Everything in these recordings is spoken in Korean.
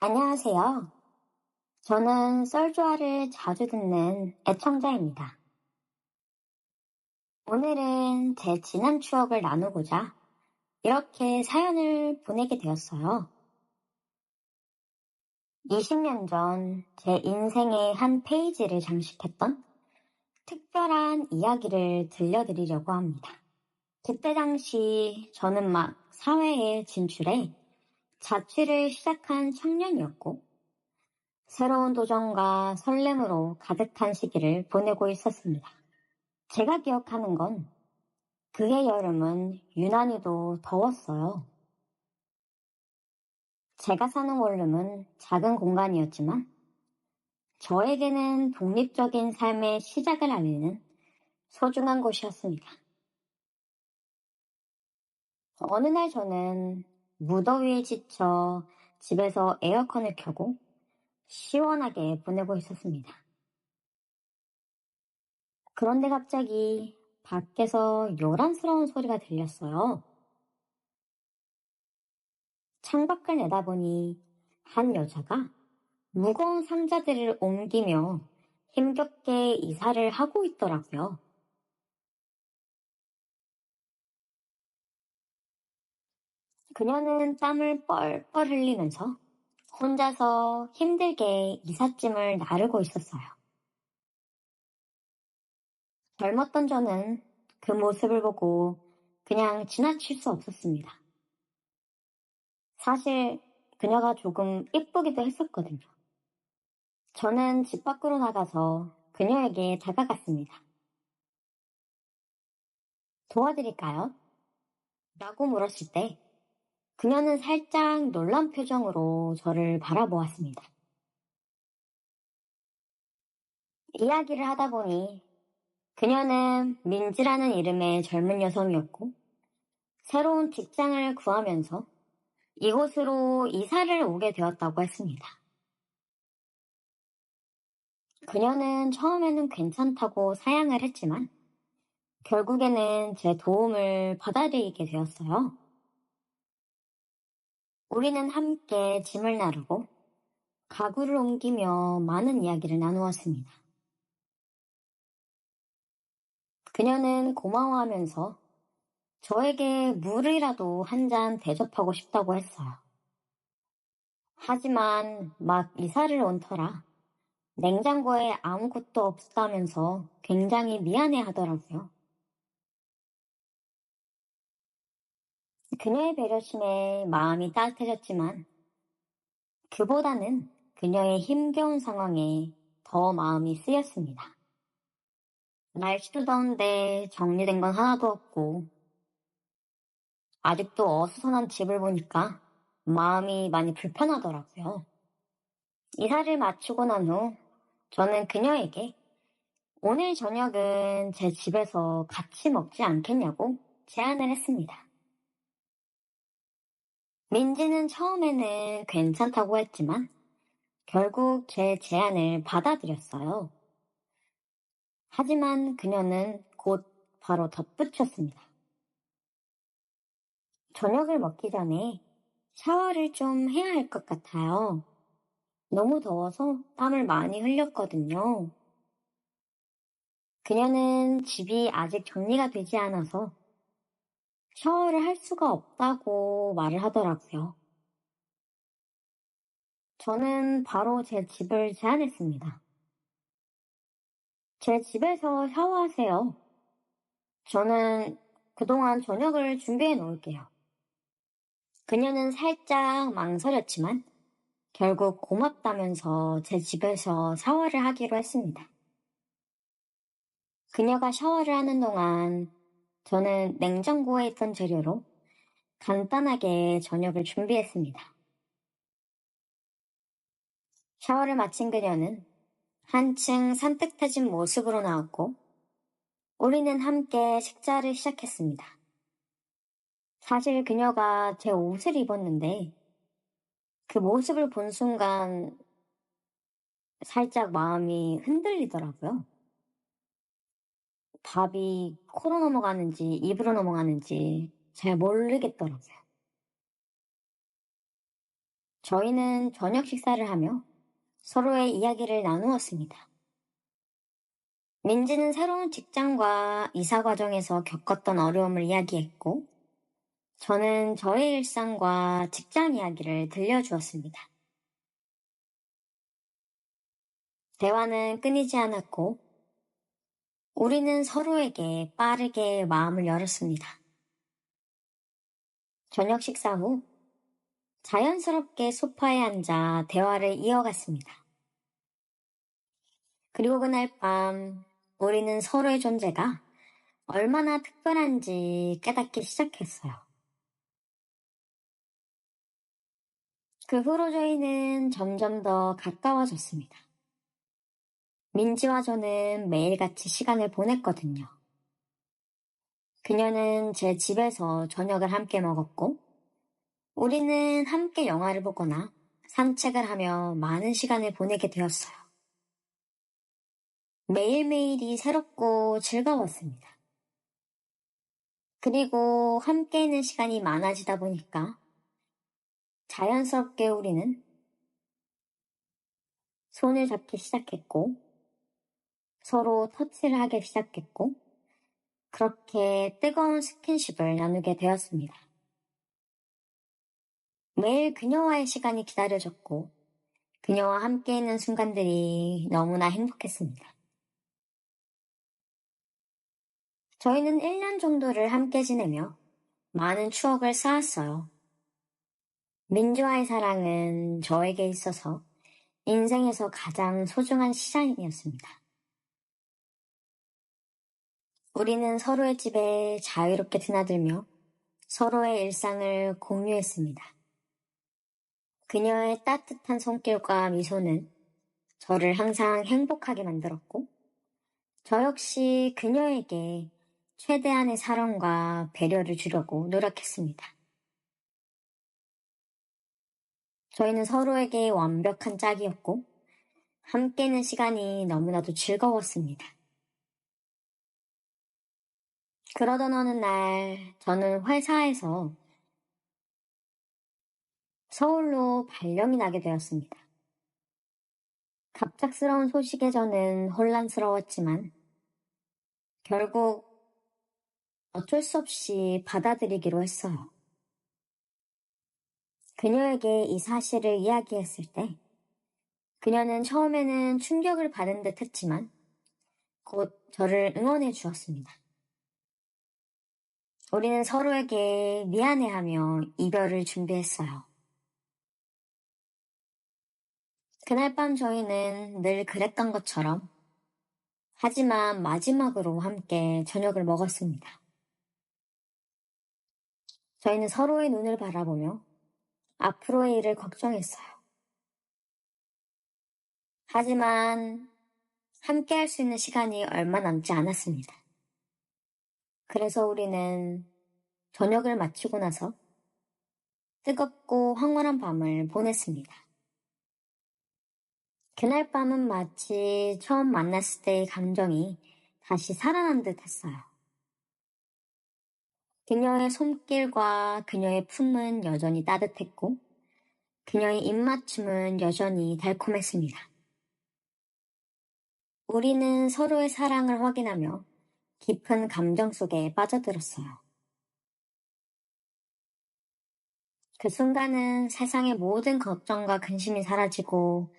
안녕하세요. 저는 썰조아를 자주 듣는 애청자입니다. 오늘은 제 지난 추억을 나누고자 이렇게 사연을 보내게 되었어요. 20년 전 제 인생의 한 페이지를 장식했던 특별한 이야기를 들려드리려고 합니다. 그때 당시 저는 막 사회에 진출해 자취를 시작한 청년이었고, 새로운 도전과 설렘으로 가득한 시기를 보내고 있었습니다. 제가 기억하는 건 그해 여름은 유난히도 더웠어요. 제가 사는 원룸은 작은 공간이었지만 저에게는 독립적인 삶의 시작을 알리는 소중한 곳이었습니다. 어느 날 저는 무더위에 지쳐 집에서 에어컨을 켜고 시원하게 보내고 있었습니다. 그런데 갑자기 밖에서 요란스러운 소리가 들렸어요. 창밖을 내다보니 한 여자가 무거운 상자들을 옮기며 힘겹게 이사를 하고 있더라고요. 그녀는 땀을 뻘뻘 흘리면서 혼자서 힘들게 이삿짐을 나르고 있었어요. 젊었던 저는 그 모습을 보고 그냥 지나칠 수 없었습니다. 사실 그녀가 조금 이쁘기도 했었거든요. 저는 집 밖으로 나가서 그녀에게 다가갔습니다. 도와드릴까요? 라고 물었을 때 그녀는 살짝 놀란 표정으로 저를 바라보았습니다. 이야기를 하다 보니 그녀는 민지라는 이름의 젊은 여성이었고 새로운 직장을 구하면서 이곳으로 이사를 오게 되었다고 했습니다. 그녀는 처음에는 괜찮다고 사양을 했지만 결국에는 제 도움을 받아들이게 되었어요. 우리는 함께 짐을 나르고 가구를 옮기며 많은 이야기를 나누었습니다. 그녀는 고마워하면서 저에게 물이라도 한 잔 대접하고 싶다고 했어요. 하지만 막 이사를 온 터라 냉장고에 아무것도 없다면서 굉장히 미안해 하더라고요. 그녀의 배려심에 마음이 따뜻해졌지만 그보다는 그녀의 힘겨운 상황에 더 마음이 쓰였습니다. 날씨도 더운데 정리된 건 하나도 없고 아직도 어수선한 집을 보니까 마음이 많이 불편하더라고요. 이사를 마치고 난 후 저는 그녀에게 오늘 저녁은 제 집에서 같이 먹지 않겠냐고 제안을 했습니다. 민지는 처음에는 괜찮다고 했지만 결국 제 제안을 받아들였어요. 하지만 그녀는 곧 바로 덧붙였습니다. 저녁을 먹기 전에 샤워를 좀 해야 할 것 같아요. 너무 더워서 땀을 많이 흘렸거든요. 그녀는 집이 아직 정리가 되지 않아서 샤워를 할 수가 없다고 말을 하더라고요. 저는 바로 제 집을 제안했습니다. 제 집에서 샤워하세요. 저는 그동안 저녁을 준비해 놓을게요. 그녀는 살짝 망설였지만 결국 고맙다면서 제 집에서 샤워를 하기로 했습니다. 그녀가 샤워를 하는 동안 저는 냉장고에 있던 재료로 간단하게 저녁을 준비했습니다. 샤워를 마친 그녀는 한층 산뜻해진 모습으로 나왔고 우리는 함께 식사를 시작했습니다. 사실 그녀가 제 옷을 입었는데 그 모습을 본 순간 살짝 마음이 흔들리더라고요. 밥이 코로 넘어가는지 입으로 넘어가는지 잘 모르겠더라고요. 저희는 저녁 식사를 하며 서로의 이야기를 나누었습니다. 민지는 새로운 직장과 이사 과정에서 겪었던 어려움을 이야기했고, 저는 저의 일상과 직장 이야기를 들려주었습니다. 대화는 끊이지 않았고, 우리는 서로에게 빠르게 마음을 열었습니다. 저녁 식사 후 자연스럽게 소파에 앉아 대화를 이어갔습니다. 그리고 그날 밤 우리는 서로의 존재가 얼마나 특별한지 깨닫기 시작했어요. 그 후로 저희는 점점 더 가까워졌습니다. 민지와 저는 매일같이 시간을 보냈거든요. 그녀는 제 집에서 저녁을 함께 먹었고, 우리는 함께 영화를 보거나 산책을 하며 많은 시간을 보내게 되었어요. 매일매일이 새롭고 즐거웠습니다. 그리고 함께 있는 시간이 많아지다 보니까 자연스럽게 우리는 손을 잡기 시작했고, 서로 터치를 하기 시작했고, 그렇게 뜨거운 스킨십을 나누게 되었습니다. 매일 그녀와의 시간이 기다려졌고, 그녀와 함께 있는 순간들이 너무나 행복했습니다. 저희는 1년 정도를 함께 지내며 많은 추억을 쌓았어요. 민주와의 사랑은 저에게 있어서 인생에서 가장 소중한 시간이었습니다. 우리는 서로의 집에 자유롭게 드나들며 서로의 일상을 공유했습니다. 그녀의 따뜻한 손길과 미소는 저를 항상 행복하게 만들었고, 저 역시 그녀에게 최대한의 사랑과 배려를 주려고 노력했습니다. 저희는 서로에게 완벽한 짝이었고, 함께는 시간이 너무나도 즐거웠습니다. 그러던 어느 날, 저는 회사에서 서울로 발령이 나게 되었습니다. 갑작스러운 소식에 저는 혼란스러웠지만 결국 어쩔 수 없이 받아들이기로 했어요. 그녀에게 이 사실을 이야기했을 때 그녀는 처음에는 충격을 받은 듯 했지만 곧 저를 응원해 주었습니다. 우리는 서로에게 미안해하며 이별을 준비했어요. 그날 밤 저희는 늘 그랬던 것처럼 하지만 마지막으로 함께 저녁을 먹었습니다. 저희는 서로의 눈을 바라보며 앞으로의 일을 걱정했어요. 하지만 함께 할 수 있는 시간이 얼마 남지 않았습니다. 그래서 우리는 저녁을 마치고 나서 뜨겁고 황홀한 밤을 보냈습니다. 그날 밤은 마치 처음 만났을 때의 감정이 다시 살아난 듯 했어요. 그녀의 손길과 그녀의 품은 여전히 따뜻했고, 그녀의 입맞춤은 여전히 달콤했습니다. 우리는 서로의 사랑을 확인하며 깊은 감정 속에 빠져들었어요. 그 순간은 세상의 모든 걱정과 근심이 사라지고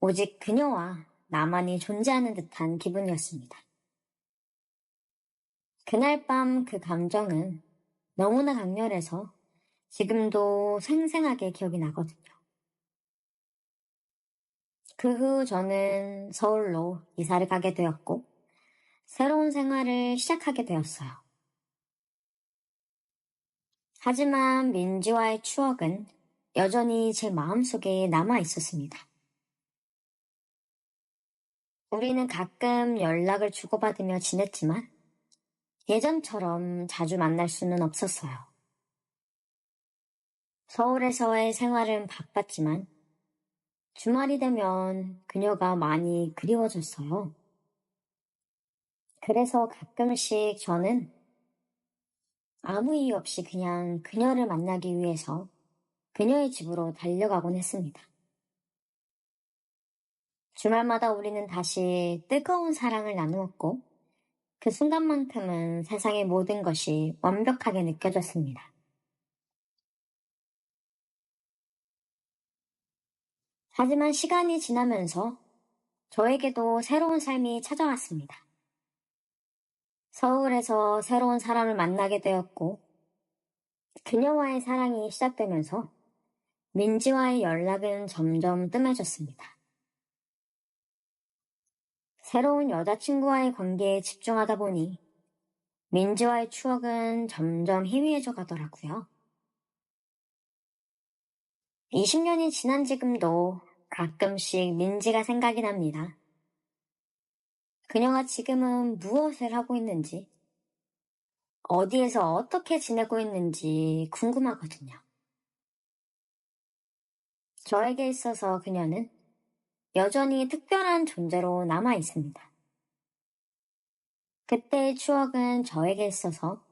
오직 그녀와 나만이 존재하는 듯한 기분이었습니다. 그날 밤 그 감정은 너무나 강렬해서 지금도 생생하게 기억이 나거든요. 그 후 저는 서울로 이사를 가게 되었고, 새로운 생활을 시작하게 되었어요. 하지만 민지와의 추억은 여전히 제 마음속에 남아 있었습니다. 우리는 가끔 연락을 주고받으며 지냈지만 예전처럼 자주 만날 수는 없었어요. 서울에서의 생활은 바빴지만 주말이 되면 그녀가 많이 그리워졌어요. 그래서 가끔씩 저는 아무 이유 없이 그냥 그녀를 만나기 위해서 그녀의 집으로 달려가곤 했습니다. 주말마다 우리는 다시 뜨거운 사랑을 나누었고, 그 순간만큼은 세상의 모든 것이 완벽하게 느껴졌습니다. 하지만 시간이 지나면서 저에게도 새로운 삶이 찾아왔습니다. 서울에서 새로운 사람을 만나게 되었고, 그녀와의 사랑이 시작되면서 민지와의 연락은 점점 뜸해졌습니다. 새로운 여자친구와의 관계에 집중하다 보니 민지와의 추억은 점점 희미해져 가더라고요. 20년이 지난 지금도 가끔씩 민지가 생각이 납니다. 그녀가 지금은 무엇을 하고 있는지, 어디에서 어떻게 지내고 있는지 궁금하거든요. 저에게 있어서 그녀는 여전히 특별한 존재로 남아 있습니다. 그때의 추억은 저에게 있어서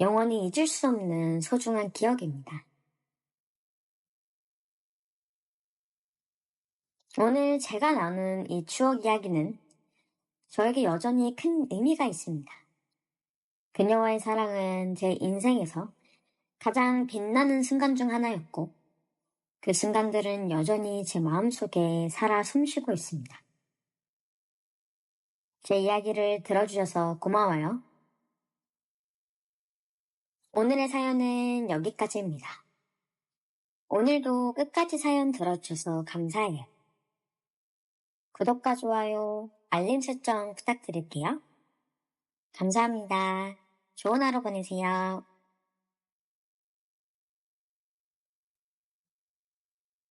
영원히 잊을 수 없는 소중한 기억입니다. 오늘 제가 나눈 이 추억 이야기는 저에게 여전히 큰 의미가 있습니다. 그녀와의 사랑은 제 인생에서 가장 빛나는 순간 중 하나였고, 그 순간들은 여전히 제 마음속에 살아 숨쉬고 있습니다. 제 이야기를 들어주셔서 고마워요. 오늘의 사연은 여기까지입니다. 오늘도 끝까지 사연 들어주셔서 감사해요. 구독과 좋아요, 알림 설정 부탁드릴게요. 감사합니다. 좋은 하루 보내세요.